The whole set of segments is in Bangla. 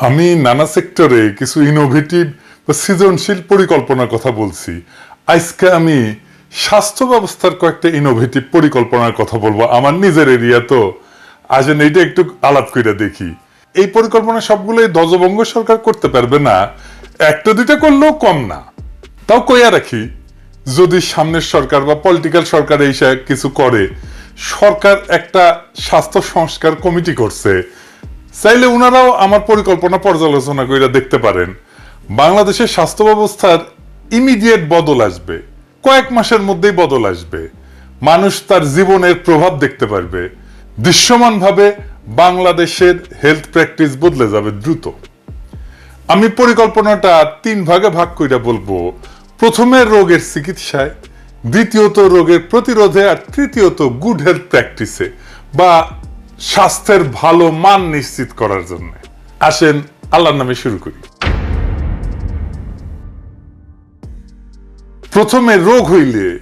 আমি নানা সেক্টরে কিছু ইনোভেটিভ বা সৃজনশীল পরিকল্পনার কথা বলছি। আজকে আমি স্বাস্থ্য ব্যবস্থার কয়েকটা ইনোভেটিভ পরিকল্পনার কথা বলব আমার নিজের এরিয়া তো। আজ এইটা একটু আলাপ করে দেখি। এই পরিকল্পনা সবগুলোই ধ্বজভঙ্গ সরকার করতে পারবে না। একটা দুইটা করলেও কম না। তাও কইয়া রাখি, যদি সামনের সরকার বা পলিটিক্যাল সরকার এই সা- কিছু করে, সরকার একটা স্বাস্থ্য সংস্কার কমিটি করছে চাইলে ওনারাও আমার পরিকল্পনা পর্যালোচনা করে দেখতে পারেন। বাংলাদেশের স্বাস্থ্য ব্যবস্থার ইমিডিয়েট বদল আসবে। কয়েক মাসের মধ্যেই বদল আসবে। মানুষ তার জীবনের প্রভাব দেখতে পারবে। দৃশ্যমানভাবে বাংলাদেশের হেলথ প্র্যাকটিস বদলে যাবে দ্রুত। আমি পরিকল্পনাটা তিন ভাগে ভাগ করে বলব। প্রথমে রোগের চিকিৎসায়, দ্বিতীয়ত রোগের প্রতিরোধে, আর তৃতীয়ত গুড হেলথ প্র্যাকটিসে বা স্বাস্থ্যের ভালো মান নিশ্চিত করার জন্য। আসেন, আল্লাহর নামে শুরু করি। প্রথমে রোগ হইলে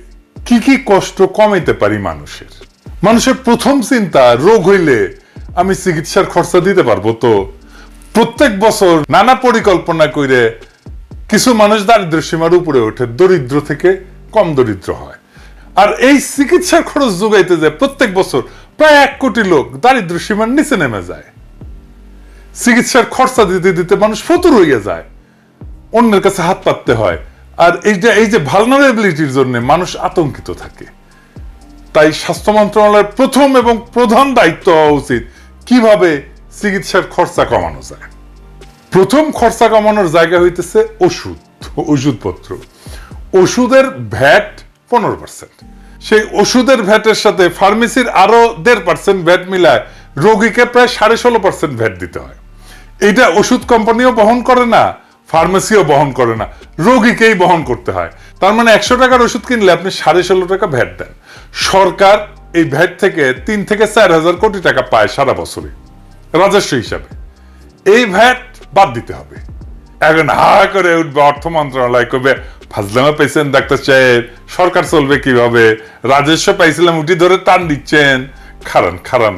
কি কি কষ্ট কমাইতে পারি মানুষের? মানুষের প্রথম চিন্তা, রোগ হইলে আমি চিকিৎসার খরচা দিতে পারব তো? প্রত্যেক বছর নানা পরিকল্পনা করে কিছু মানুষ দারিদ্র সীমার উপরে ওঠে, দরিদ্র থেকে কম দরিদ্র হয়। আর এই চিকিৎসার খরচ যোগাইতে যায় প্রত্যেক বছর প্রায় এক কোটি লোক দারিদ্র সীমার নিচে নেমে যায়। চিকিৎসার খরচা দিতে দিতে মানুষ ফতুর হইয়া যায়। অন্যের কাছে হাত পাততে হয়। আর এই যে এই যে ভালনারেবিলিটির জন্য মানুষ আতঙ্কিত থাকে। তাই স্বাস্থ্য মন্ত্রণালয়ের প্রথম এবং প্রধান দায়িত্ব হওয়া উচিত কীভাবে চিকিৎসার খরচা কমানো যায়। প্রথম খরচা কমানোর জায়গা হইতেছে ওষুধ, ওষুধপত্র। ওষুধের ভ্যাট পনেরো পার্সেন্ট সেই ওষুধের ভ্যাটের সাথে ফার্মেসির আরও দেড় পার্সেন্ট ভ্যাট মিলায় রোগীকে প্রায় সাড়ে ষোলো পার্সেন্ট ভ্যাট দিতে হয়। এটা ওষুধ কোম্পানিও বহন করে না, ফার্মেসিও বহন করে না, রোগীকেই বহন করতে হয়। তার মানে একশো টাকার ওষুধ কিনলে আপনি সাড়ে ষোলো টাকা ভ্যাট দেন। সরকার এই ভ্যাট থেকে তিন থেকে চার হাজার কোটি টাকা পায় সারা বছরে, রাজস্ব হিসাবে। এই ভ্যাট বাদ দিতে হবে। এখন হা করে উঠবে অর্থ মন্ত্রণালয় করবে ফাজলামা পেয়েছেন ডাক্তার সাহেব। সরকার চলবে কীভাবে? রাজস্ব পাইছিলাম, উঠি ধরে টান দিচ্ছেন। খারান খারান,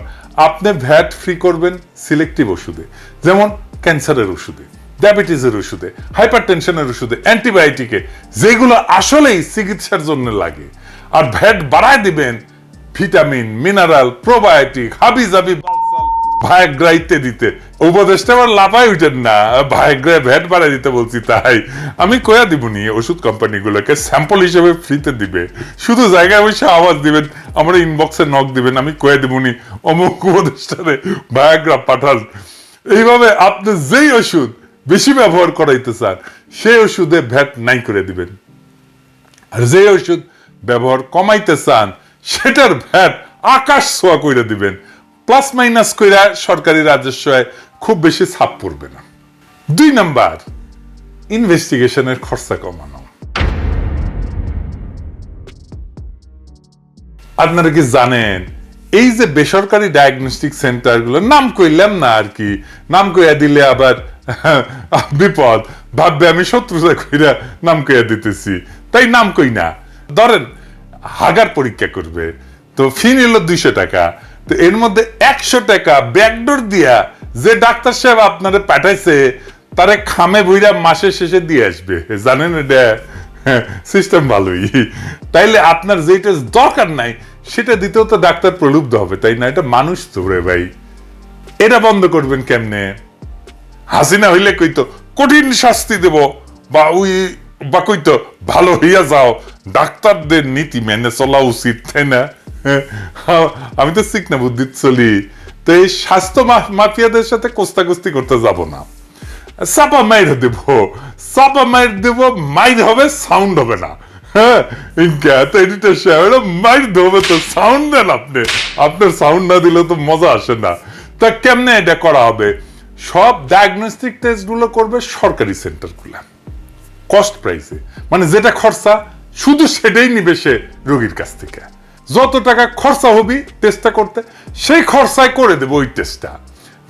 আপনি ভ্যাট ফ্রি করবেন সিলেক্টিভ ওষুধে। যেমন ক্যান্সারের ওষুধে ডায়াবেটিসের ওষুধে হাইপার টেনশনের ওষুধে অ্যান্টিবায়োটিকে যেগুলো আসলেই চিকিৎসার জন্য লাগে। আর ভ্যাট বাড়ায় দিবেন ভিটামিন মিনারেল প্রোবায়োটিক হাবি জাবি ভায়াগ্রা ইত্যাদিতে উপদেশটা আবার লাফাই উঠেন না। ভায়াগ্রায় ভ্যাট দিতে বলছি তাই। আমি কয়া ওষুধ কোম্পানিগুলোকে স্যাম্পল হিসেবে ফ্রিতে দিবে। শুধু জায়গায় বসে আওয়াজ দিবেন, আমার ইনবক্সে নক দিবেন, আমি কয়া অমুক উপদেশটারে ভায়াগ্রা পাঠান। এইভাবে আপনি যেই ওষুধ বেশি ব্যবহার করাইতে চান, সেই ওষুধে ভ্যাট নাই করে দিবেন। আর যে ওষুধ ব্যবহার কমাইতে চান, সেটার ভ্যাট আকাশ ছোঁয়া করে দিবেন। প্লাস মাইনাস কইরা সরকারি রাজস্ব খুব বেশি ছাপ পড়বে না। দুই নাম্বার, ইনভেস্টিগেশনের খরচা কমানো। আপনারা কি জানেন, এই যে বেসরকারি ডায়াগনস্টিক সেন্টারগুলো নাম কইলাম না আর কি, নাম কইয়া দিলে আবার বিপদ। ভাববে আমি শত্রুতা কইরা নাম কইয়া দিতেছি, তাই নাম কই না। ধরেন, হাগার পরীক্ষা করবে, তো ফি নিল দুইশো টাকা তো এর মধ্যে একশো টাকা ব্যাকডোর দিয়া যে ডাক্তার সাহেব আপনারে পাঠাইছে, তারে খামে বইরা মাসের শেষে দিয়ে আসবে। জানেন এটা? সিস্টেম ভালোই। তাইলে আপনার যেটা দরকার নাই, সেটা দিতেও তো ডাক্তার প্রলুব্ধ হবে, তাই না? এটা মানুষ তো রে ভাই। এটা বন্ধ করবেন কেমনে? হাসিনা হইলে কইতো, কঠিন শাস্তি দেব, বা ওই, বা কইতো, ভালো হইয়া যাও। ডাক্তারদের নীতি মেনে চলা উচিত, তাই না? আমি তো শিখনা বুদ্ধি চলি। তো এই স্বাস্থ্য মাফিয়াদের সাথে কোস্তাকুস্তি করতে যাব না। চাপা মাইর দেব, চাপা মাইর দেব, মাইর হবে সাউন্ড হবে না। হ্যাঁ তো এডিটর সাহেব মাইর দেবে, তো সাউন্ড দেন আপনি। আপনার সাউন্ড না দিলে তো মজা আসে না। তা কেমনে এটা করা হবে? সব ডায়াগনস্টিক টেস্টগুলো করবে সরকারি সেন্টারগুলা কস্ট প্রাইসে মানে যেটা খরচা, শুধু সেটাই নিবে সে রোগীর কাছ থেকে। যত টাকা খরচা হবি টেস্টটা করতে, সেই খরচায় করে দেবো ওই টেস্টটা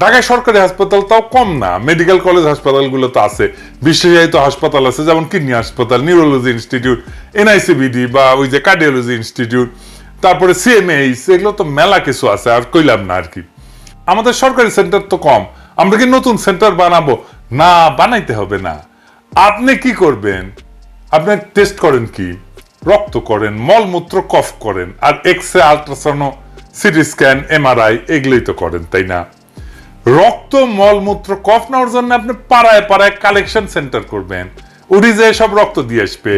ঢাকায় সরকারি হাসপাতাল তাও কম না মেডিকেল কলেজ হাসপাতালগুলো তো আছে বিশেষায়িত হাসপাতাল আছে, যেমন কিডনি হাসপাতাল নিউরোলজি ইনস্টিটিউট এনআইসিবিডি বা ওই যে কার্ডিওলজি ইনস্টিটিউট তারপরে সিএমএইচ এগুলো তো মেলা কিছু আছে, আর কইলাম না আর কি। আমাদের সরকারি সেন্টার তো কম, আমরা কি নতুন সেন্টার বানাবো? না, বানাইতে হবে না। আপনি কি করবেন? আপনি টেস্ট করেন কি? রক্ত করেন, মলমূত্র কফ করেন, আর X ray ultrasound CT scan MRI এগুলোই তো করেন, তাই না? রক্ত, মলমূত্র, কফ নেওয়ার জন্য আপনি পাড়ায় পাড়ায় কালেকশন সেন্টার করবেন। উডি যে সব রক্ত দিয়ে আসবে,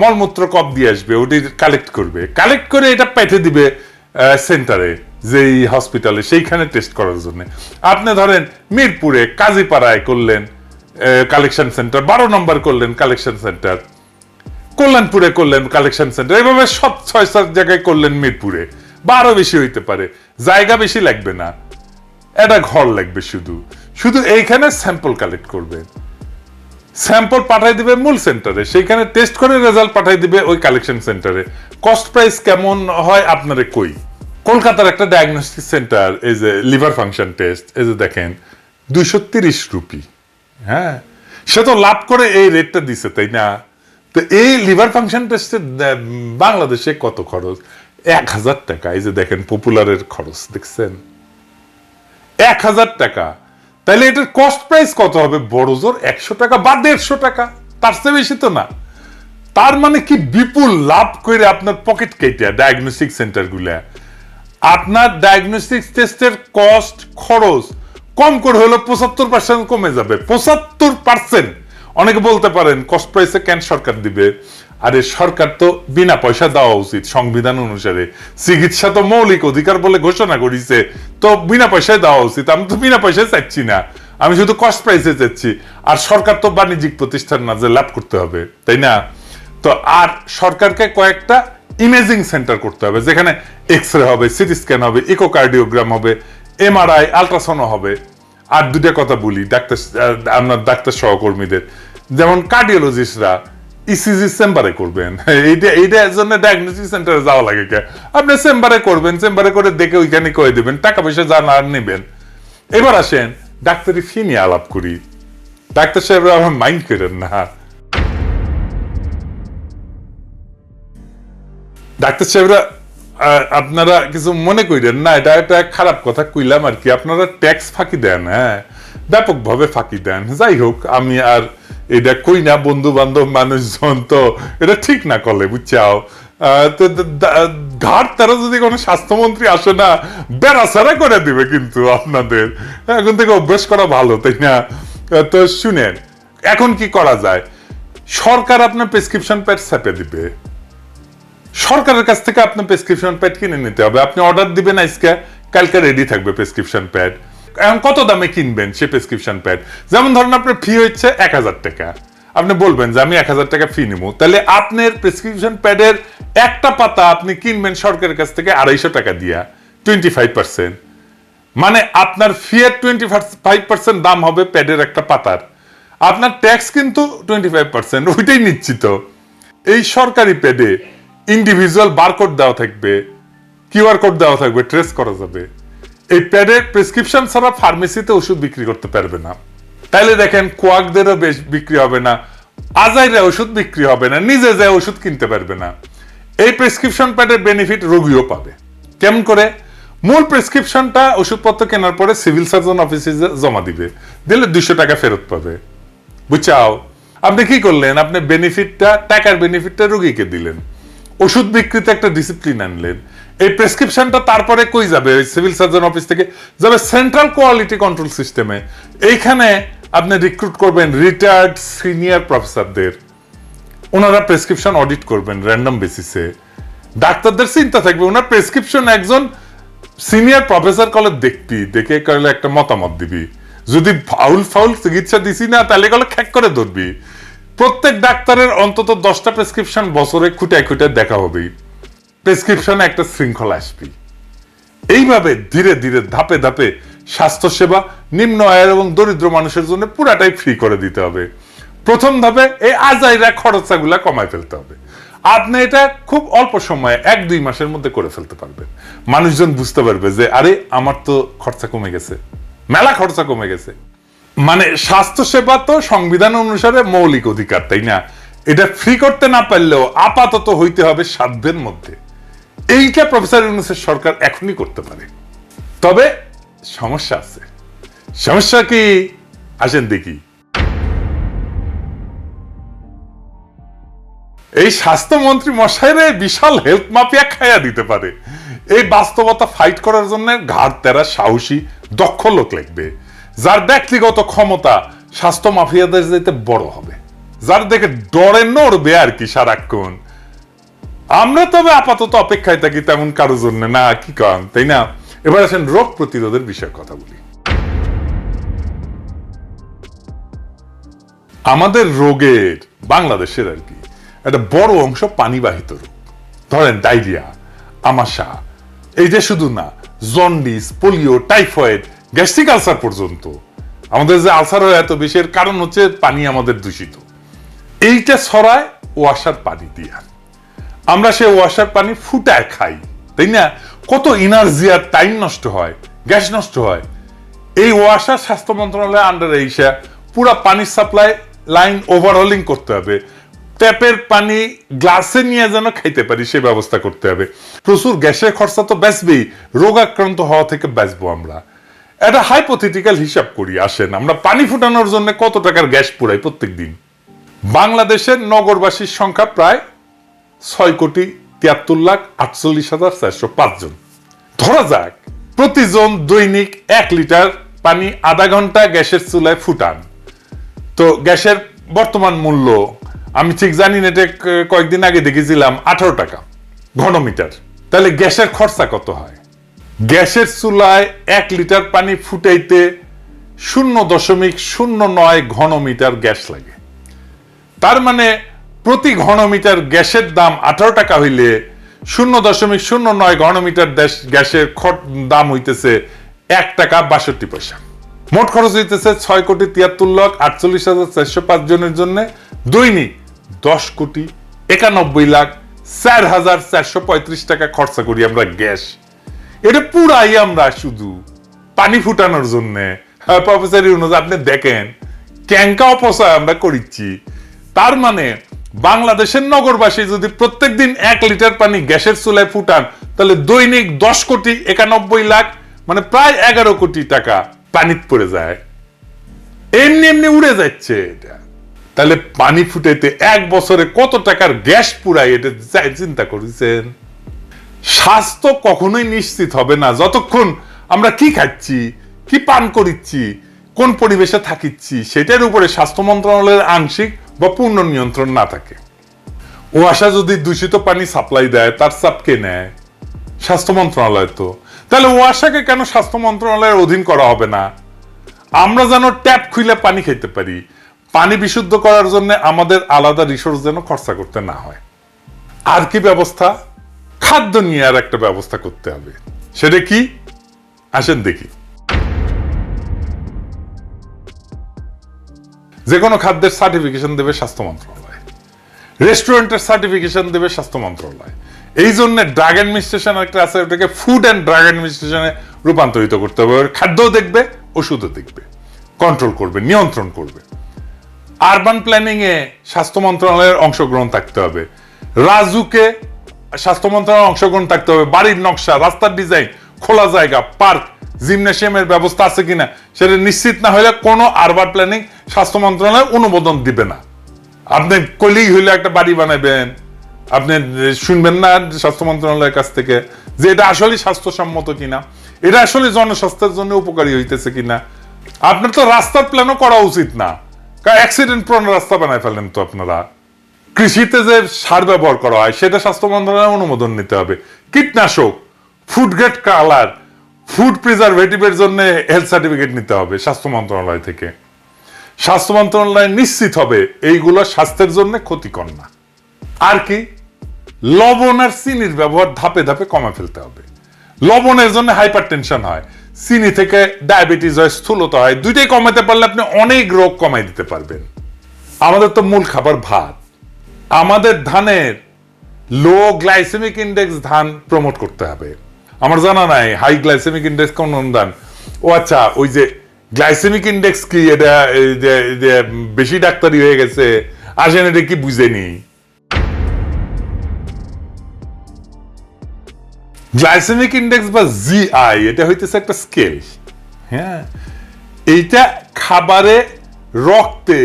মলমূত্র কফ দিয়ে আসবে উডি কালেক্ট করবে। কালেক্ট করে এটা পেঠে দিবে সেন্টারে যেই হসপিটালে সেইখানে টেস্ট করার জন্য। আপনি ধরেন মিরপুরে, কাজীপাড়ায় করলেন কালেকশন সেন্টার বারো নম্বর করলেন কালেকশন সেন্টার কল্যাণপুরে করলেন কালেকশন সেন্টার এভাবে সব ছয় সাত জায়গায় করলেন মিরপুরে। বা আরও বেশি হইতে পারে, জায়গা বেশি লাগবে না, একটা ঘর লাগবে শুধু। শুধু এইখানে স্যাম্পল কালেক্ট করবেন স্যাম্পল পাঠাই দিবে মূল সেন্টারে সেইখানে টেস্ট করে রেজাল্ট পাঠাই দিবে ওই কালেকশন সেন্টারে কস্ট প্রাইস কেমন হয় আপনারে কই? কলকাতার একটা ডায়াগনস্টিক সেন্টার এই যে লিভার ফাংশন টেস্ট এই যে দেখেন, দুইশো তিরিশ রুপি। হ্যাঁ সে তো লাভ করে এই রেটটা দিছে, তাই না? তো এই লিভার ফাংশন টেস্টের বাংলাদেশে কত খরচ? এক হাজার টাকা। এই যে দেখেন, পপুলারের খরচ, দেখছেন? এক হাজার টাকা। তাহলে এটার কস্ট প্রাইস কত হবে? বড় জোর, একশো টাকা বা দেড়শো টাকা। তার চেয়ে বেশি তো না। তার মানে কি বিপুল লাভ করে আপনার পকেট কেটে ডায়াগনস্টিক সেন্টারগুলা। আপনার ডায়াগনস্টিক টেস্টের কস্ট খরচ কম করে হলো পঁচাত্তর পার্সেন্ট কমে যাবে। পঁচাত্তর পার্সেন্ট অনেকে বলতে পারেন কস্ট প্রাইসে কেন সরকার দিবে? আরে, সরকার তো বিনা পয়সা দেওয়া উচিত সংবিধান অনুসারে। চিকিৎসা তো মৌলিক অধিকার বলে ঘোষণা করেছে, তো বিনা পয়সায় দেওয়া উচিত। আমি তো বিনা পয়সায় চাচ্ছি না। আমি শুধু কস্ট প্রাইসে চাচ্ছি। আর সরকার তো বাণিজ্যিক প্রতিষ্ঠান না যে লাভ করতে হবে, তাই না? তো আর সরকারকে কয়েকটা ইমেজিং সেন্টার করতে হবে, যেখানে এক্স রে হবে সিটি স্ক্যান হবে ইকোকার্ডিওগ্রাম হবে এমআরআই আলট্রাসাউন্ড হবে। আর দুটা কথা বলি, ডাক্তার আপনার ডাক্তার সহকর্মীদের। যেমন কার্ডিওলজিস্টরা ইসিজি চেম্বারে করবেন। এইটা এইটার জন্য ডায়াগনোসিস সেন্টারে যাওয়া লাগে কে। আপনি চেম্বারে করবেন, চেম্বারে করে দেখে ওইখানে কয়ে দেবেন, টাকা পয়সা যা না নেবেন। এবার আসেন, ডাক্তারি ফি নিয়ে আলাপ করি। ডাক্তার সাহেবরা আমার মাইন্ড করেন না। ডাক্তার সাহেবরা আপনারা কিছু মনে করেন না, এটা একটা খারাপ কথা কইলাম আর কি। আপনারা ট্যাক্স ফাঁকি দেন হ্যাঁ। ব্যাপকভাবে ফাঁকি দেন। যাই হোক, আমি আর এটা কই না বন্ধু বান্ধব মানুষজন তো এটা ঠিক না করলে, বুঝছাও? তো ঘাট তারা যদি কোনো স্বাস্থ্যমন্ত্রী আসে না বেড়াছাড়া করে দিবে কিন্তু আপনাদের। এখন থেকে অভ্যাস করা ভালো, তাই না? তো শুনেন, এখন কি করা যায়? সরকার আপনার প্রেসক্রিপশন প্যাড ছাপে দিবে। সরকারের কাছ থেকে আপনার প্রেসক্রিপশন প্যাড কিনে নিতে হবে। আপনি অর্ডার দিবেন আজকে, কালকে রেডি থাকবে প্রেসক্রিপশন প্যাড। কত দামে কিনবেন সে প্রেসক্রিপশন প্যাড যেমন ধরেন আপনার ফি হচ্ছে এক হাজার টাকা। আপনি বলবেন যে আমি এক হাজার টাকা ফি নিবো। তাহলে আপনার প্রেসক্রিপশন প্যাডের একটা পাতা আপনি কিনবেন সরকারের কাছ থেকে আড়াইশো টাকা দিয়া টোয়েন্টি ফাইভ পার্সেন্ট মানে আপনার ফিয়ের টোয়েন্টি ফাইভ পার্সেন্ট দাম হবে প্যাডের একটা পাতার। আপনার ট্যাক্স কিন্তু টোয়েন্টি ফাইভ পার্সেন্ট ওইটাই নিশ্চিত। এই সরকারি প্যাডে ইন্ডিভিজুয়াল বারকোড দেওয়া থাকবে কিউআর কোড দেওয়া থাকবে ট্রেস করা যাবে। এই প্যাডের প্রেসক্রিপশন ছাড়া ফার্মেসিতে ওষুধ বিক্রি করতে পারবে না। তাইলে দেখেন কোয়াকদেরও বেশ বিক্রি হবে না আজাইরা ওষুধ বিক্রি হবে না, নিজে যায় ওষুধ কিনতে পারবে না। এই প্রেসক্রিপশন প্যাডের বেনিফিট রোগীও পাবে। কেমন করে? মূল প্রেসক্রিপশনটা ওষুধপত্র কেনার পরে সিভিল সার্জন অফিসে জমা দিবে, দিলে দুশো টাকা ফেরত পাবে। বুঝছাও আপনি কি করলেন? আপনি বেনিফিটটা টাকার বেনিফিটটা রোগীকে দিলেন। ওষুধ বিক্রিতে একটা ডিসিপ্লিন আনলেন। এই প্রেসক্রিপশনটা তারপরে কই যাবে? সিভিল সার্জন অফিস থেকে যাবে সেন্ট্রাল কোয়ালিটি কন্ট্রোল সিস্টেমে এইখানে আপনি রিক্রুট করবেন রিটায়ার্ড সিনিয়র প্রফেসরদের ওনারা প্রেসক্রিপশন অডিট করবেন র্যান্ডম বেসিসে ডাক্তারদের চিন্তা থাকবে, ওনার প্রেসক্রিপশন একজন সিনিয়র প্রফেসর কলে দেখবি, দেখে করলে একটা মতামত দিবি। যদি ফাউল ফাউল চিকিৎসা দিছি না, তাহলে কলে খ্যাক করে ধরবি। প্রত্যেক ডাক্তারের অন্তত দশটা প্রেসক্রিপশন বছরে খুঁটায় খুঁটায় দেখা হবেই। প্রেসক্রিপশনে একটা শৃঙ্খলা আসবি। এইভাবে ধীরে ধীরে ধাপে ধাপে স্বাস্থ্যসেবা, নিম্ন আয়ের এবং দরিদ্র মানুষের জন্য পুরাটাই ফ্রি করে দিতে হবে। প্রথম ধাপে এই আজাইরা খরচাগুলা কমায় ফেলতে হবে। আপনি এটা খুব অল্প সময়ে এক, দুই মাসের মধ্যে করে ফেলতে পারবেন। মানুষজন বুঝতে পারবে যে, আরে, আমার তো খরচা কমে গেছে। মেলা খরচা কমে গেছে। মানে স্বাস্থ্যসেবা তো সংবিধান অনুসারে মৌলিক অধিকার, তাই না? এটা ফ্রি করতে না পারলেও আপাতত হইতে হবে সাধ্যের মধ্যে। এইটা প্রফেসর ইউনুসের সরকার এখনই করতে পারে। তবে সমস্যা আছে। সমস্যা কি? আসেন দেখি। এই স্বাস্থ্যমন্ত্রী মশাইরে বিশাল হেলথ মাফিয়া খাইয়া দিতে পারে। এই বাস্তবতা ফাইট করার জন্য ঘাট তেরা সাহসী, দক্ষ লোক লাগবে। যার ব্যক্তিগত ক্ষমতা স্বাস্থ্য মাফিয়াদের যেতে বড় হবে। যার দেখে ডরে নড়বে আর কি সারাক্ষণ আমরা তবে আপাতত অপেক্ষায় থাকি তেমন কারোর জন্য। না, কি কারণ তাই না? এবার আসেন রোগ প্রতিরোধের বিষয়ে কথা বলি। আমাদের রোগের, বাংলাদেশের আর কি, একটা বড় অংশ পানিবাহিত রোগ। ধরেন ডায়রিয়া, আমাশা, এই যে শুধু না, jaundice, polio, typhoid, gastric ulcer পর্যন্ত। আমাদের যে আলসার হয় এত বেশি এর কারণ হচ্ছে পানি আমাদের দূষিত। এইটা ছড়ায় ওয়াসার পানি দিয়ে। আমরা সে ওয়াসার পানি ফুটায় খাই, তাই না? কত এনার্জি আর টাইম নষ্ট হয় গ্যাস নষ্ট হয়। এই ওয়াসার স্বাস্থ্য মন্ত্রণালয়ের আন্ডারে এসে পুরা পানির সাপ্লাই লাইন ওভারহলিং করতে হবে। ট্যাপের পানি গ্লাসে নিয়ে যেন খাইতে পারি, সে ব্যবস্থা করতে হবে। প্রচুর গ্যাসের খরচা তো বেচবেই রোগাক্রান্ত হওয়া থেকে বেচবো আমরা। একটা হাইপোথেটিক্যাল হিসাব করি, আসেন, আমরা পানি ফুটানোর জন্য কত টাকার গ্যাস পুরাই প্রত্যেক দিন বাংলাদেশের নগরবাসীর সংখ্যা প্রায় ছয় কোটি তিয়াত্তর লাখ আটচল্লিশ হাজার চারশো পাঁচজন ধরা যাক, প্রতিজন দৈনিক এক লিটার পানি আধা ঘণ্টা গ্যাসের চুলায় ফুটান। তো গ্যাসের বর্তমান মূল্য, আমি ঠিক জানি না, এটা কয়েকদিন আগে দেখেছিলাম, আঠারো টাকা ঘনমিটার। তাহলে গ্যাসের খরচা কত হয়? গ্যাসের চুলায় এক লিটার পানি ফুটাইতে শূন্য দশমিক শূন্য নয় ঘনমিটার গ্যাস লাগে। তার মানে প্রতি ঘনমিটার গ্যাসের দাম আঠারো টাকা হইলে শূন্য দশমিক শূন্য নয় ঘনমিটার গ্যাসের দাম হইতেছে এক টাকা বাষট্টি পয়সা। মোট খরচ হইতেছে ছয় কোটি তিয়াত্তর লাখ আটচল্লিশ হাজার চারশো পাঁচ জনের জন্য দৈনিক দশ কোটি একানব্বই লাখ চার হাজার চারশো পঁয়ত্রিশ টাকা খরচা করি আমরা গ্যাস। এটা পুরাই আমরা শুধু পানি ফুটানোর জন্য। প্রফেসর ইউনুস, আপনি দেখেন ক্যাঙ্কা অপচয় আমরা করিচ্ছি। তার মানে বাংলাদেশের নগরবাসী যদি প্রত্যেকদিন এক লিটার পানি গ্যাসের চুলায় ফুটান, তাহলে দৈনিক দশ কোটি একানব্বই লাখ মানে প্রায় এগারো কোটি টাকা পানিত পড়ে যায়। এমনি এমনি উড়ে যাচ্ছে এটা। তাহলে পানি ফুটাইতে এক বছরে কত টাকার গ্যাস পুরাই এটা চিন্তা করেছেন? স্বাস্থ্য কখনোই নিশ্চিত হবে না। যতক্ষণ আমরা কি খাচ্ছি, কি পান করিচ্ছি, কোন পরিবেশে থাকিচ্ছি, সেটার উপরে স্বাস্থ্য মন্ত্রণালয়ের আংশিক বা পূর্ণ নিয়ন্ত্রণ না থাকে। ওয়াসা যদি দূষিত পানি সাপ্লাই দেয়, তার চাপ কে নেয়? স্বাস্থ্য মন্ত্রণালয় তো। তাহলে ওয়াসাকে কেন স্বাস্থ্য মন্ত্রণালয়ের অধীন করা হবে না? আমরা যেন ট্যাপ খুলে পানি খেতে পারি। পানি বিশুদ্ধ করার জন্য আমাদের আলাদা রিসোর্স যেন খরচা করতে না হয়। আর কি ব্যবস্থা? খাদ্য নিয়ে আর একটা ব্যবস্থা করতে হবে। সেটা কি? আসেন দেখি। যে কোনো খাদ্যের সার্টিফিকেশন দেবে স্বাস্থ্য মন্ত্রণালয়। রেস্টুরেন্টের সার্টিফিকেশন দেবে স্বাস্থ্য মন্ত্রণালয়। এই জন্য ড্রাগ অ্যাডমিনিস্ট্রেশন একটা আছে ওটাকে ফুড অ্যান্ড ড্রাগ অ্যাডমিনিস্ট্রেশনে রূপান্তরিত করতে হবে। ওর খাদ্যও দেখবে, ওষুধও দেখবে। কন্ট্রোল করবে, নিয়ন্ত্রণ করবে। আরবান প্ল্যানিং এ স্বাস্থ্য মন্ত্রণালয়ের অংশগ্রহণ থাকতে হবে। রাজুকে স্বাস্থ্য মন্ত্রণালয়ের অংশগ্রহণ থাকতে হবে। বাড়ির নকশা, রাস্তার ডিজাইন খোলা জায়গা পার্ক জিমনেশিয়ামের ব্যবস্থা আছে কিনা, সেটা নিশ্চিত না হলে কোনো আরবান প্ল্যানিং স্বাস্থ্য মন্ত্রণালয় অনুমোদন দিবে না। আপনি কলিগ হইলে একটা বাড়ি বানাবেন আপনি শুনবেন না স্বাস্থ্য মন্ত্রণালয়ের কাছ থেকে যে এটা আসলে স্বাস্থ্যসম্মত কিনা, এটা আসলে জনস্বাস্থ্যের জন্য উপকারী হইতেছে কিনা। আপনার তো রাস্তার প্ল্যানও করা উচিত না। কারণ অ্যাক্সিডেন্ট প্রণ রাস্তা বানায় ফেলেন তো আপনারা। কৃষিতে যে সার ব্যবহার করা হয়, সেটা স্বাস্থ্য মন্ত্রণালয়ের অনুমোদন নিতে হবে। কীটনাশক ফুড গ্রেড কালার ফুড প্রিজারভেটিভের জন্য হেলথ সার্টিফিকেট নিতে হবে স্বাস্থ্য মন্ত্রণালয় থেকে। স্বাস্থ্য মন্ত্রণালয় নিশ্চিত হবে, এইগুলো স্বাস্থ্যের জন্য ক্ষতিকর না। আর কি? লবণ আর চিনির ব্যবহার ধাপে ধাপে কমে ফেলতে হবে। লবণের জন্য হাইপার টেনশন হয়। চিনি থেকে ডায়াবেটিস হয়, স্থূলতা হয়, দুইটাই কমাতে পারলে আপনি অনেক রোগ কমাই দিতে পারবেন। আমাদের তো মূল খাবার ভাত। আমাদের ধানের লো গ্লাইসেমিক ইন্ডেক্স ধান প্রমোট করতে হবে। আমার জানা নাই, হাই গ্লাইসেমিক ইন্ডেক্স কোন ধান? ও আচ্ছা ওই যে গ্লাইসেমিক ইন্ডেক্স কি? এটা যে বেশি ডাক্তারি হয়ে গেছে আসেন এটা কি বুঝেনি? গ্লাইসেমিক ইন্ডেক্স বা জিআই এটা হইতেছে একটা স্কেল। হ্যাঁ? এইটা খাবারে রক্তে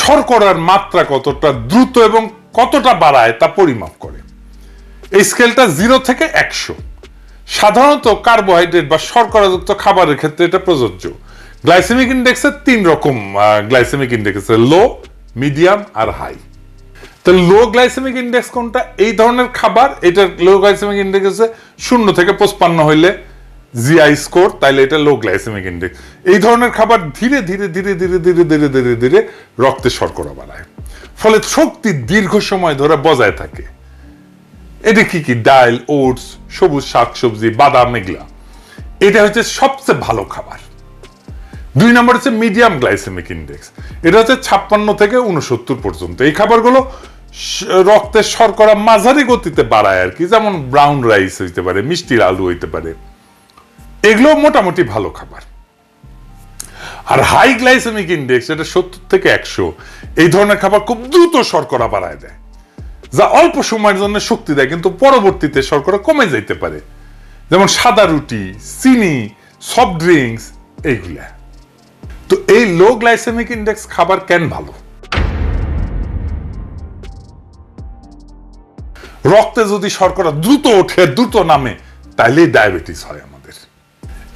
শর্করার মাত্রা কতটা দ্রুত এবং কতটা বাড়ায় তা পরিমাপ করে। এই স্কেলটা জিরো থেকে একশো। সাধারণত কার্বোহাইড্রেট বা শর্করাযুক্ত খাবারের ক্ষেত্রে এটা প্রযোজ্য। গ্লাইসেমিক ইন্ডেক্সের তিন রকম গ্লাইসেমিক ইন্ডেক্স আছে লো মিডিয়াম আর হাই তো লো গ্লাইসেমিক ইন্ডেক্স কোনটা? এই ধরনের খাবার এটা লো গ্লাইসেমিক ইন্ডেক্স হচ্ছে শূন্য থেকে পঁচপান্ন হইলে জিআই স্কোর তাইলে এটা লো গ্লাইসেমিক ইন্ডেক্স এই ধরনের খাবার ধীরে ধীরে ধীরে ধীরে ধীরে ধীরে ধীরে ধীরে রক্তে শর্করা বাড়ায়। ফলে শক্তি দীর্ঘ সময় ধরে বজায় থাকে। এটা কি কি? ডাল, ওটস, সবুজ শাকসবজি, বাদাম, এগুলা। এটা হচ্ছে সবচেয়ে ভালো খাবার। দুই নম্বর হচ্ছে মিডিয়াম গ্লাইসেমিক ইন্ডেক্স। এটা হচ্ছে ছাপ্পান্ন থেকে উনসত্তর পর্যন্ত। এই খাবারগুলো রক্তের শর্করা মাঝারি গতিতে বাড়ায় আর কি, যেমন ব্রাউন রাইস হইতে পারে, মিষ্টির আলু হইতে পারে। এগুলো মোটামুটি ভালো খাবার। আর হাই গ্লাইসেমিক ইন্ডেক্স, এটা সত্তর থেকে একশো, এই ধরনের খাবার খুব দ্রুত শর্করা বাড়ায় দেয়, যা অল্প সময়ের জন্য শক্তি দেয়, কিন্তু পরবর্তীতে শর্করা কমে যাইতে পারে। যেমন সাদা রুটি, চিনি সফট ড্রিঙ্কস এইগুলা। তো এই লো গ্লাইসেমিক ইন্ডেক্স খাবার কেন ভালো? রক্তে যদি শর্করা দ্রুত ওঠে, দ্রুত নামে, তাইলেই ডায়াবেটিস হয় আমাদের।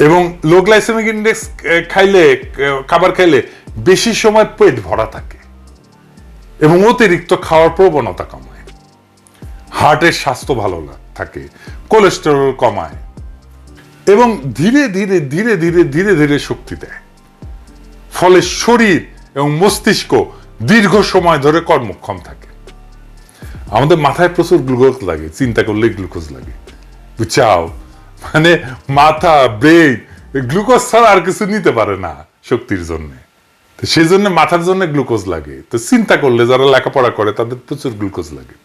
এবং লো গ্লাইসেমিক ইন্ডেক্স খাইলে খাবার খাইলে বেশি সময় পেট ভরা থাকে এবং অতিরিক্ত খাওয়ার প্রবণতা কমায়। হার্টের স্বাস্থ্য ভালো থাকে কোলেস্টেরল কমায় এবং ধীরে ধীরে ধীরে ধীরে ধীরে ধীরে শক্তি দেয়। ফলে শরীর এবং মস্তিষ্ক দীর্ঘ সময় ধরে কর্মক্ষম থাকে। আমাদের মাথায় প্রচুর গ্লুকোজ লাগে, চিন্তা করলে গ্লুকোজ লাগে। বুঝছাও? মানে মাথা ব্রেন গ্লুকোজ ছাড়া আর কিছু নিতে পারে না শক্তির জন্য। তো সেই জন্য মাথার জন্য গ্লুকোজ লাগে। তো চিন্তা করলে যারা লেখাপড়া করে, তাদের প্রচুর গ্লুকোজ লাগে।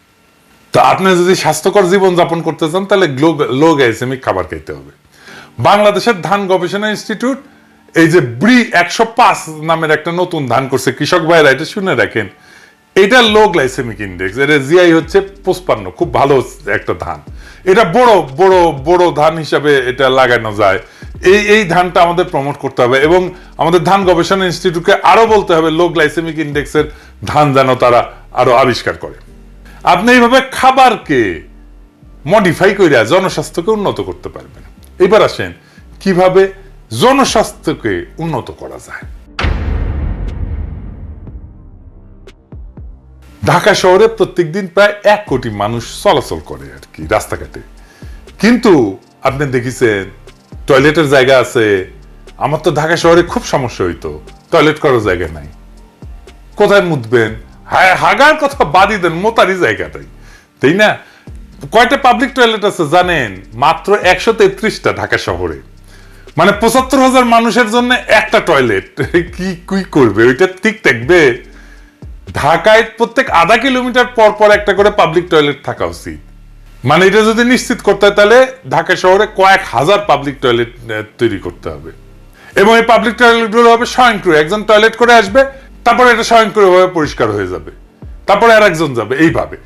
তো আপনি যদি স্বাস্থ্যকর জীবন যাপন করতে চান, তাহলে লো গ্লাইসেমিক খাবার খেতে হবে। বাংলাদেশের ধান গবেষণা ইনস্টিটিউট এই যে ব্রি একশো পাঁচ নামের একটা নতুন ধান করছে, কৃষক ভাইরা এটা শুনে রাখেন এটা লো গ্লাইসেমিক ইন্ডেক্স এটা জিআই হচ্ছে পঁচপান্ন, খুব ভালো একটা ধান। এটা বড় বড় বড় ধান হিসাবে এটা লাগানো যায়। এই এই ধানটা আমাদের প্রমোট করতে হবে এবং আমাদের ধান গবেষণা ইনস্টিটিউটকে আরও বলতে হবে লো গ্লাইসেমিক ইন্ডেক্সের ধান যেন তারা আরও আবিষ্কার করে। আপনি এইভাবে খাবারকে মডিফাই করে জনস্বাস্থ্যকে উন্নত করতে পারবেন। এবার আসেন, কীভাবে জনস্বাস্থ্যকে উন্নত করা যায়। ঢাকা শহরে প্রত্যেকদিন প্রায় এক কোটি মানুষ চলাচল করে আর কি রাস্তাঘাটে। কিন্তু আপনি দেখেছেন, টয়লেটের জায়গা আছে। আমার তো ঢাকা শহরে খুব সমস্যা হইতো, টয়লেট করার জায়গা নাই। কোথায় মুতবেন? হ্যাঁ হাগার কথা বাদই দেন, মোতারি জায়গাটাই। তাই না? কয়টা পাবলিক টয়লেট আছে জানেন? মাত্র একশো তেত্রিশটা ঢাকা শহরে। মানে পঁচাত্তর হাজার মানুষের জন্য একটা টয়লেট কি কি করবে? ওইটা ঠিক থাকবে ঢাকায় প্রত্যেক আধা কিলোমিটার পর পর একটা করে পাবলিক টয়লেট থাকা উচিত। মানে এটা যদি নিশ্চিত করতে হয়, তাহলে ঢাকা শহরে কয়েক হাজার পাবলিক টয়লেট তৈরি করতে হবে। এবং এই পাবলিক টয়লেটগুলো হবে স্বয়ংক্রিয়। একজন টয়লেট করে আসবে, তারপরে এটা স্বয়ংক্রিয়ভাবে পরিষ্কার হয়ে যাবে। তারপরে আর একজন যাবে, এইভাবে।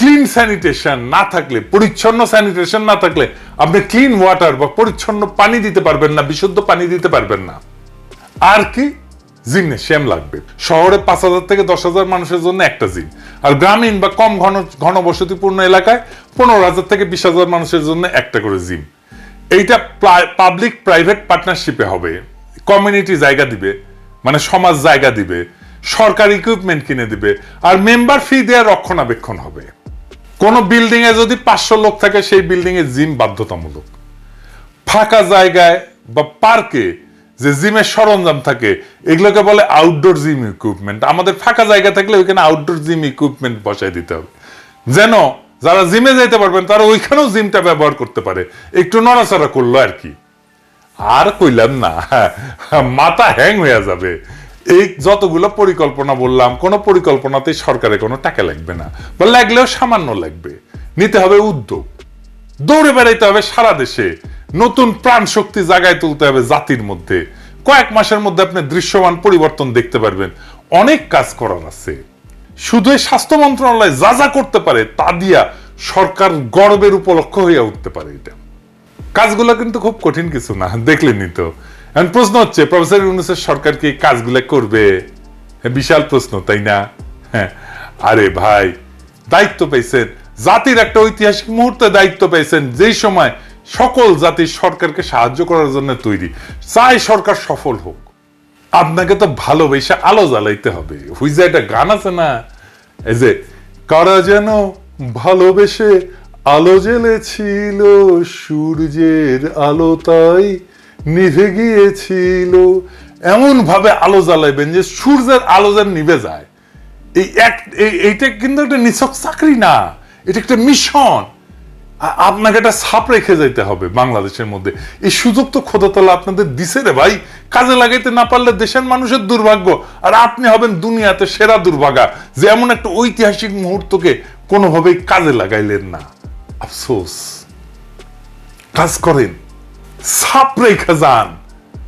ক্লিন স্যানিটেশন না থাকলে, পরিচ্ছন্ন স্যানিটেশন না থাকলে আপনি ক্লিন ওয়াটার বা পরিচ্ছন্ন পানি দিতে পারবেন না, বিশুদ্ধ পানি দিতে পারবেন না। আর কি? জিমনেশিয়াম লাগবে। শহরে পাঁচ হাজার থেকে দশ হাজার মানুষের জন্য একটা জিম আর গ্রামীণ বা কম ঘন, ঘনবসতিপূর্ণ এলাকায় পনেরো হাজার থেকে বিশ হাজার মানুষের জন্য একটা করে জিম এইটা পাবলিক প্রাইভেট পার্টনারশিপে হবে। কমিউনিটি জায়গা দিবে মানে সমাজ জায়গা দিবে, সরকার ইকুইপমেন্ট কিনে দিবে, আর মেম্বার ফি দেওয়া রক্ষণাবেক্ষণ হবে। কোন বিল্ডিং এ যদি পাঁচশো লোক থাকে, সেই বিল্ডিং এ জিম বাধ্যতামূলক। ফাঁকা জায়গায় বা পার্কে যে জিমের সরঞ্জাম থাকে, এগুলোকে বলে আউটডোর জিম ইকুইপমেন্ট আমাদের ফাঁকা জায়গা থাকলে ওইখানে আউটডোর জিম ইকুইপমেন্ট বসাই দিতে হবে। যেন যারা জিমে যাইতে পারবেন, তারা ওইখানেও জিমটা ব্যবহার করতে পারে। একটু নড়াচড়া করল আর কি। আর কইলাম না, মাথা হ্যাং হয়ে যাবে। এই যতগুলো পরিকল্পনা বললাম, কোনো পরিকল্পনাতে সরকারের কোনো টাকা লাগবে না। বা লাগলেও সামান্য লাগবে। নিতে হবে উদ্যোগ। দৌড়ে বেড়াইতে হবে সারা দেশে। নতুন প্রাণ শক্তি জাগায় তুলতে হবে জাতির মধ্যে। কয়েক মাসের মধ্যে আপনি দৃশ্যমান পরিবর্তন দেখতে পারবেন। অনেক কাজ করার আছে। শুধু স্বাস্থ্য মন্ত্রণালয় যা যা করতে পারে, তা দিয়া সরকার গর্বের উপলক্ষ হইয়া উঠতে পারে এটা। কাজগুলো কিন্তু খুব কঠিন কিছু না দেখলেনি তো। এখন প্রশ্ন হচ্ছে প্রফেসর ইউনুসের সরকার কি কাজগুলো করবে? হ্যাঁ, বিশাল প্রশ্ন তাই না? হ্যাঁ আরে ভাই দায়িত্ব পেয়েছেন। জাতির একটা ঐতিহাসিক মুহূর্তে দায়িত্ব পেয়েছেন যেই সময় সকল জাতির সরকারকে সাহায্য করার জন্য তৈরি। চাই সরকার সফল হোক। আপনাকে তো ভালোবেসে আলো জ্বালাইতে হবে। হুইজা একটা গান আছে না? এই যে কারা যেন ভালোবেসে আলো জ্বেলেছিল সূর্যের আলো তাই নিভে গিয়েছিল। এমন ভাবে আলো জ্বালাইবেন যে সূর্যের আলো যেন নিভে যায়। এই এক এইটা কিন্তু একটা নিছক চাকরি না। এটা একটা মিশন। আপনাকে একটা ছাপ রেখে যেতে হবে বাংলাদেশের মধ্যে। এই সুযোগ তো খোদাতলা আপনাদের দিছে রে ভাই। কাজে লাগাইতে না পারলে দেশের মানুষের দুর্ভাগ্য। আর আপনি হবেন দুনিয়াতে সেরা দুর্ভাগা। যে এমন একটা ঐতিহাসিক মুহূর্তকে কোনোভাবেই কাজে লাগাইলেন না। আফসোস। কাজ করেন। ছাপ রেখে যান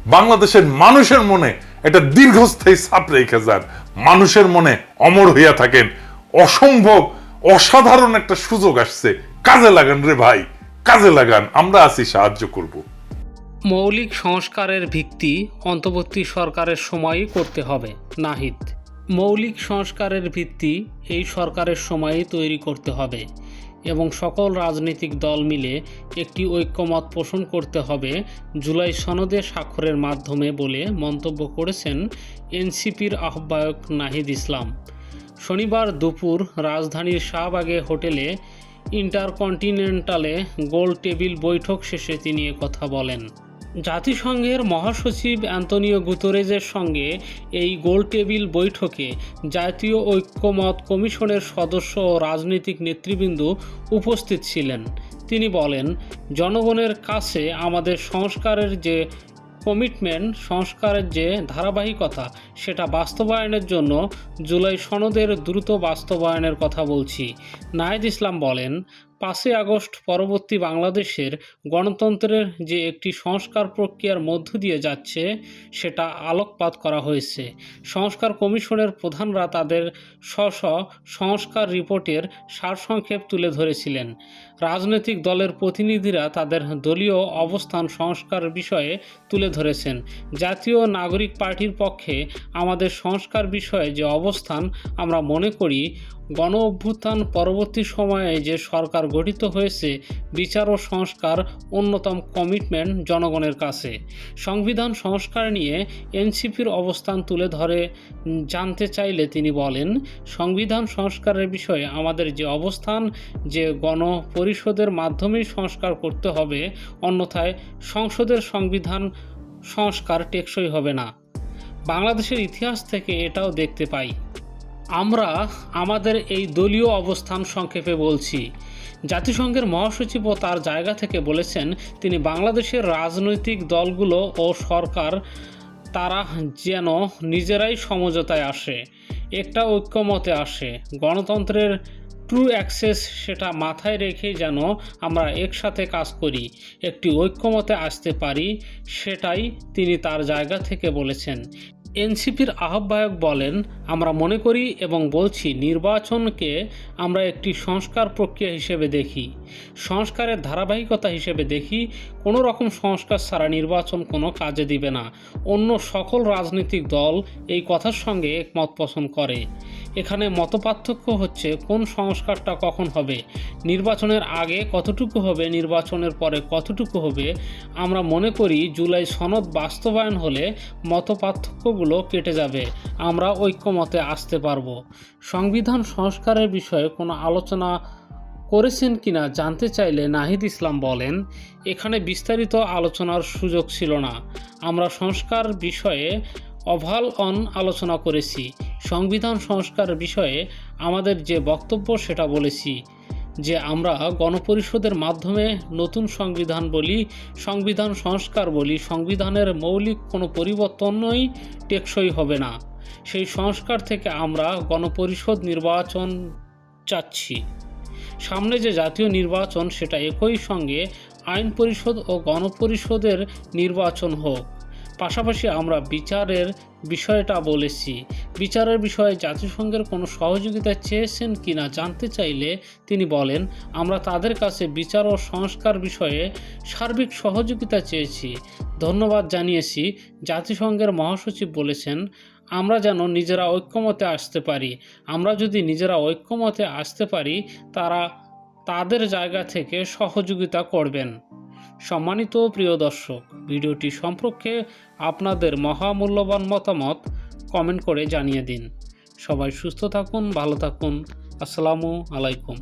বাংলাদেশের মানুষের মনে একটা দীর্ঘস্থায়ী ছাপ রেখে যান মানুষের মনে অমর হইয়া থাকেন। অসম্ভব, অসাধারণ একটা সুযোগ আসছে। কাজে লাগান রে ভাই, কাজে লাগান। আমরা আছি, সাহায্য করব। মৌলিক সংস্কারের ভিত্তি অন্তর্বর্তী সরকারের সময়ই করতে হবে, নাহিদ। মৌলিক সংস্কারের ভিত্তি এই সরকারের সময়ই তৈরি করতে হবে। এবং সকল রাজনৈতিক দল মিলে একটি ঐক্যমত পোষণ করতে হবে জুলাই সনদে স্বাক্ষরের মাধ্যমে বলে মন্তব্য করেছেন এনসিপির আহ্বায়ক নাহিদ ইসলাম। শনিবার দুপুর রাজধানীর শাহবাগে হোটেলে ইন্টারকন্টিনেন্টালে গোল টেবিল বৈঠক শেষে তিনি কথা বলেন। জাতিসংঘের মহাসচিব অ্যান্তনিও গুতরেজের সঙ্গে এই গোল টেবিল বৈঠকে জাতীয় ঐক্যমত কমিশনের সদস্য ও রাজনৈতিক নেতৃবৃন্দ উপস্থিত ছিলেন। তিনি বলেন, জনগণের কাছে আমাদের সংস্কারের যে কমিটমেন্ট সংস্কারের যে ধারাবাহিকতা, সেটা বাস্তবায়নের জন্য জুলাই সনদের দ্রুত বাস্তবায়নের কথা বলছি। নাহিদ ইসলাম বলেন পাঁচই আগস্ট পরবর্তী বাংলাদেশের গণতন্ত্রের যে একটি সংস্কার প্রক্রিয়ার মধ্য দিয়ে যাচ্ছে, সেটা আলোকপাত করা হয়েছে। সংস্কার কমিশনের প্রধানরা তাদের স্ব সংস্কার রিপোর্টের সারসংক্ষেপ তুলে ধরেছিলেন। রাজনৈতিক দলের প্রতিনিধিরা তাদের দলীয় অবস্থান সংস্কার বিষয়ে তুলে ধরেছেন। জাতীয় নাগরিক পার্টির পক্ষে আমাদের সংস্কার বিষয়ে যে অবস্থান আমরা মনে করি গণ অভ্যুত্থান পরবর্তী সময়ে যে সরকার গঠিত হয়েছে, বিচার ও সংস্কার অন্যতম কমিটমেন্ট জনগণের কাছে। সংবিধান সংস্কার নিয়ে এনসিপির অবস্থান তুলে ধরে জানতে চাইলে তিনি বলেন, সংবিধান সংস্কারের বিষয়ে আমাদের যে অবস্থান, যে গণ পরিষদের মাধ্যমেই সংস্কার করতে হবে, অন্যথায় সংসদের সংবিধান সংস্কার টেকসই হবে না। বাংলাদেশের ইতিহাস থেকে এটাও দেখতে পাই। আমরা আমাদের এই দলীয় অবস্থান সংক্ষেপে বলছি। জাতিসংঘের মহাসচিব ও তার জায়গা থেকে বলেছেন, তিনি বাংলাদেশের রাজনৈতিক দলগুলো ও সরকার, তারা যেন নিজেরাই সমঝোতায় আসে, একটা ঐক্যমতে আসে। গণতন্ত্রের ট্রু অ্যাক্সেস সেটা মাথায় রেখে যেন আমরা একসাথে কাজ করি, একটি ঐক্যমতে আসতে পারি, সেটাই তিনি তার জায়গা থেকে বলেছেন। এনসিপির আহ্বায়ক বলেন, আমরা মনে করি এবং বলছি নির্বাচনকে আমরা একটি সংস্কার প্রক্রিয়া হিসেবে দেখি। সংস্কারের ধারাবাহিকতা হিসেবে দেখি। কোনো রকম সংস্কার ছাড়া নির্বাচন কোনো কাজে দিবে না। অন্য সকল রাজনৈতিক দল এই কথার সঙ্গে একমত পোষণ করে। এখানে মতপার্থক্য হচ্ছে কোন সংস্কারটা কখন হবে, নির্বাচনের আগে কতটুকু হবে, নির্বাচনের পরে কতটুকু হবে। আমরা মনে করি জুলাই সনদ বাস্তবায়ন হলে মতপার্থক্যগুলো কেটে যাবে, আমরা ঐক্যমতে আসতে পারব। সংবিধান সংস্কারের বিষয়ে কোনো আলোচনা করেছেন কিনা জানতে চাইলে নাহিদ ইসলাম বলেন, এখানে বিস্তারিত আলোচনার সুযোগ ছিল না। আমরা সংস্কার বিষয়ে অভাল অন আলোচনা করেছি। সংবিধান সংস্কার বিষয়ে আমাদের যে বক্তব্য সেটা বলেছি, যে আমরা গণপরিষদের মাধ্যমে নতুন সংবিধান বলি, সংবিধান সংস্কার বলি, সংবিধানের মৌলিক কোনো পরিবর্তনই টেকসই হবে না। সেই সংস্কার থেকে আমরা গণপরিষদ নির্বাচন চাচ্ছি। সামনে যে জাতীয় নির্বাচন সেটা একই সঙ্গে আইন পরিষদ ও গণপরিষদের নির্বাচন হোক। পাশাপাশি আমরা বিচারের বিষয়টা বলেছি। বিচারের বিষয়ে জাতিসংঘের কোনো সহযোগিতা চেয়েছেন কিনা জানতে চাইলে তিনি বলেন, আমরা তাদের কাছে বিচার ও সংস্কার বিষয়ে সার্বিক সহযোগিতা চেয়েছি। ধন্যবাদ জানিয়েছি। জাতিসংঘের মহাসচিব বলেছেন, আমরা যেন নিজেরা ঐক্যমতে আসতে পারি। আমরা যদি নিজেরা ঐক্যমতে আসতে পারি, তারা তাদের জায়গা থেকে সহযোগিতা করবেন। সম্মানিত প্রিয় দর্শক, ভিডিওটি সম্পর্কে আপনাদের মহামূল্যবান মতামত কমেন্ট করে জানিয়ে দিন। সবাই সুস্থ থাকুন, ভালো থাকুন। আসসালামু আলাইকুম।